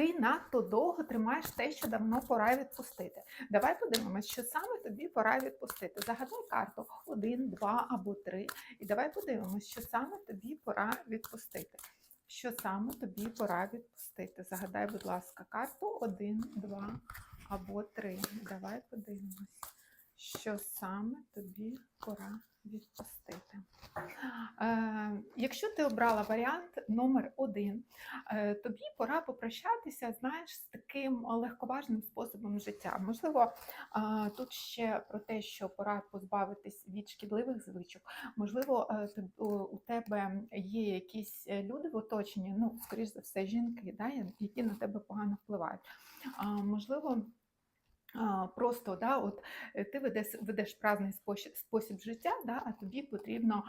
Ти надто довго тримаєш те, що давно пора відпустити. Давай подивимось, що саме тобі пора відпустити. Загадай карту 1, 2 або 3. І давай подивимось, що саме тобі пора відпустити. Що саме тобі пора відпустити? Загадай, будь ласка, карту 1, 2 або 3. Давай подивимось, що саме тобі пора відпустити. Якщо ти обрала варіант номер один, е, тобі пора попрощатися, знаєш, з таким легковажним способом життя. Можливо, тут ще про те, що пора позбавитись від шкідливих звичок. Можливо, е, у- тебе є якісь е, люди в оточенні, ну, скоріш за все, жінки, да, які на тебе погано впливають. Можливо, Просто да, от е, ти ведеш, ведеш праздний спосіб, спосіб життя, да, а тобі потрібно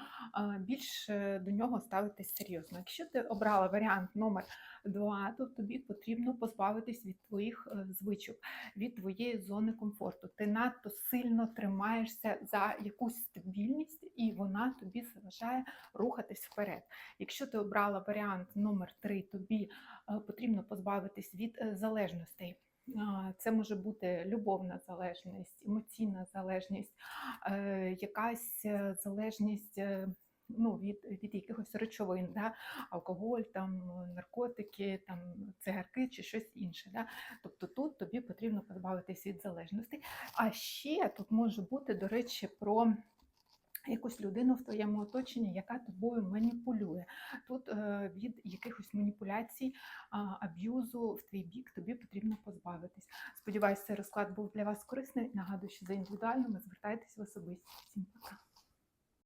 більш до нього ставитись серйозно. Якщо ти обрала варіант номер два, то тобі потрібно позбавитись від твоїх е, звичок, від твоєї зони комфорту. Ти надто сильно тримаєшся за якусь стабільність, і вона тобі заважає рухатись вперед. Якщо ти обрала варіант номер три, тобі е, потрібно позбавитись від е, залежностей. Це може бути любовна залежність, емоційна залежність, е, якась е, залежність е, ну, від, від якихось речовин, да? алкоголь, там, наркотики, там, цигарки чи щось інше. Да? Тобто тут тобі потрібно позбавитись від залежностей. А ще тут може бути, до речі, про якусь людину в твоєму оточенні, яка тобою маніпулює. Тут е, від якихось маніпуляцій, аб'юзу в твій бік тобі потрібно позбавитись. Сподіваюся, цей розклад був для вас корисний. Нагадую, що за індивідуальними звертайтесь в особисті. Всім пока.